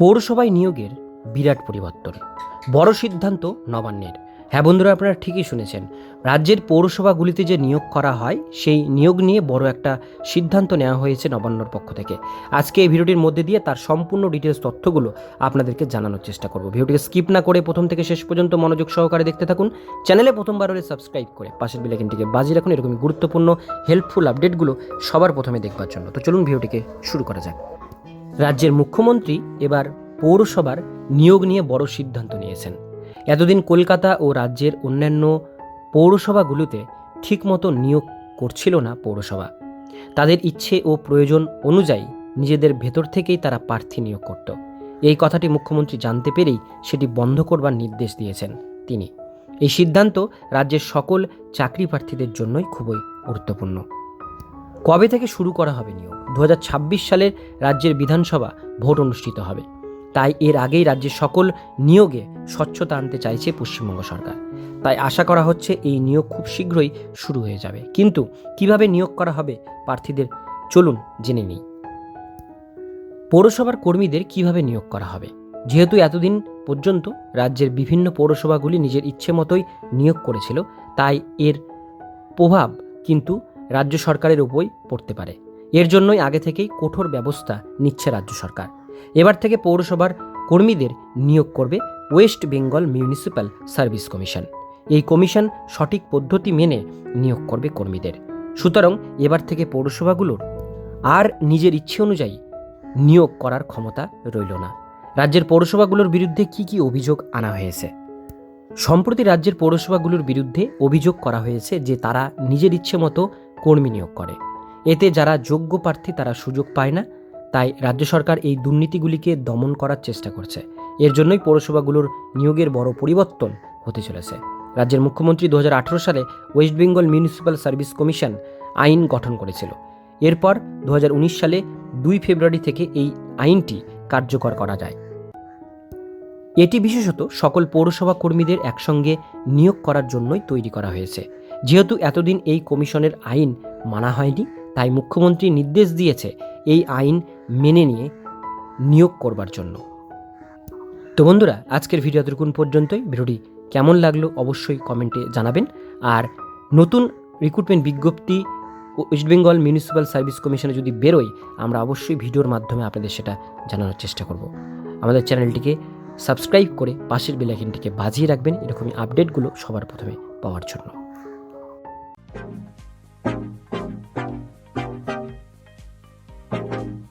পৌরসভায় নিয়োগের বিরাট পরিবর্তন। বড় সিদ্ধান্ত নবান্নের। হ্যাঁ বন্ধুরা, আপনারা ঠিকই শুনেছেন। রাজ্যের পৌরসভাগুলিতে যে নিয়োগ করা হয়, সেই নিয়োগ নিয়ে বড় একটা সিদ্ধান্ত নেওয়া হয়েছে নবান্নর পক্ষ থেকে। আজকে এই ভিডিওটির মধ্যে দিয়ে তার সম্পূর্ণ ডিটেলস তথ্যগুলো আপনাদেরকে জানানোর চেষ্টা করব। ভিডিওটিকে স্কিপ না করে প্রথম থেকে শেষ পর্যন্ত মনোযোগ সহকারে দেখতে থাকুন। চ্যানেলে প্রথমবার হলে সাবস্ক্রাইব করে পাশের বেলাইকনটিকে বাজিয়ে রাখুন। এরকমই গুরুত্বপূর্ণ হেল্পফুল আপডেটগুলো সবার প্রথমে দেখবার জন্য। তো চলুন ভিডিওটিকে শুরু করা যাক। রাজ্যের মুখ্যমন্ত্রী এবার পৌরসভার নিয়োগ নিয়ে বড় সিদ্ধান্ত নিয়েছেন। এতদিন কলকাতা ও রাজ্যের অন্যান্য পৌরসভাগুলোতে ঠিকমতো নিয়োগ করছিল না পৌরসভা। তাদের ইচ্ছে ও প্রয়োজন অনুযায়ী নিজেদের ভেতর থেকেই তারা প্রার্থী নিয়োগ করত। এই কথাটি মুখ্যমন্ত্রী জানতে পেরেই সেটি বন্ধ করবার নির্দেশ দিয়েছেন তিনি। এই সিদ্ধান্ত রাজ্যের সকল চাকরি প্রার্থীদের জন্যই খুবই গুরুত্বপূর্ণ। কবে থেকে শুরু করা হবে নিয়োগ? দু হাজার ছাব্বিশ সালের রাজ্যের বিধানসভা ভোট অনুষ্ঠিত হবে। তাই এর আগেই রাজ্যের সকল নিয়োগে স্বচ্ছতা আনতে চাইছে পশ্চিমবঙ্গ সরকার। তাই আশা করা হচ্ছে এই নিয়োগ খুব শীঘ্রই শুরু হয়ে যাবে। কিন্তু কীভাবে নিয়োগ করা হবে প্রার্থীদের, চলুন জেনে নিই। পৌরসভার কর্মীদের কীভাবে নিয়োগ করা হবে? যেহেতু এতদিন পর্যন্ত রাজ্যের বিভিন্ন পৌরসভাগুলি নিজের ইচ্ছে মতোই নিয়োগ করেছিল, তাই এর প্রভাব কিন্তু রাজ্য সরকারের উপরই পড়তে পারে। এর জন্যই আগে থেকেই কঠোর ব্যবস্থা নিচ্ছে রাজ্য সরকার। এবার থেকে পৌরসভার কর্মীদের নিয়োগ করবে West Bengal municipal service commission. এই কমিশন সঠিক পদ্ধতি মেনে নিয়োগ করবে কর্মীদের। সুতরাং এবার থেকে পৌরসভাগুলোর আর নিজের ইচ্ছে অনুযায়ী নিয়োগ করার ক্ষমতা রইল না। রাজ্যের পৌরসভাগুলোর বিরুদ্ধে কি কি অভিযোগ আনা হয়েছে? সম্প্রতি রাজ্যের পৌরসভাগুলোর বিরুদ্ধে অভিযোগ করা হয়েছে যে তারা নিজের ইচ্ছে মতো কর্মী নিয়োগ করে। এতে যারা যোগ্য প্রার্থী তারা সুযোগ পায় না, তাই রাজ্য সরকার এই দুর্নীতিগুলিকে দমন করার চেষ্টা করছে। এর জন্যই পৌরসভাগুলোর নিয়োগের বড় পরিবর্তন হতে চলেছে। রাজ্যের মুখ্যমন্ত্রী দু সালে West Bengal municipal service commission আইন গঠন করেছিল। এরপর দু হাজার উনিশ সালে দুই ফেব্রুয়ারি থেকে এই আইনটি কার্যকর করা যায়। এটি বিশেষত সকল পৌরসভা কর্মীদের একসঙ্গে নিয়োগ করার জন্যই তৈরি করা হয়েছে। যেহেতু এতদিন এই কমিশনের আইন মানা হয়নি, তাই মুখ্যমন্ত্রী নির্দেশ দিয়েছে এই আইন মেনে নিয়ে নিয়োগ করবার জন্য। তো বন্ধুরা, আজকের ভিডিও এতটুকুন পর্যন্তই। ভিডিওটি কেমন লাগল অবশ্যই কমেন্টে জানাবেন। আর নতুন রিক্রুটমেন্ট বিজ্ঞপ্তি ওয়েস্ট বেঙ্গল মিউনিসিপ্যাল সার্ভিস কমিশনে যদি বেরোয়, আমরা অবশ্যই ভিডিওর মাধ্যমে আপনাদের সেটা জানানোর চেষ্টা করব। আমাদের চ্যানেলটিকে সাবস্ক্রাইব করে পাশের বেলাইকনটিকে বাজিয়ে রাখবেন। এরকমই আপডেটগুলো সবার প্রথমে পাওয়ার জন্য। Thank you.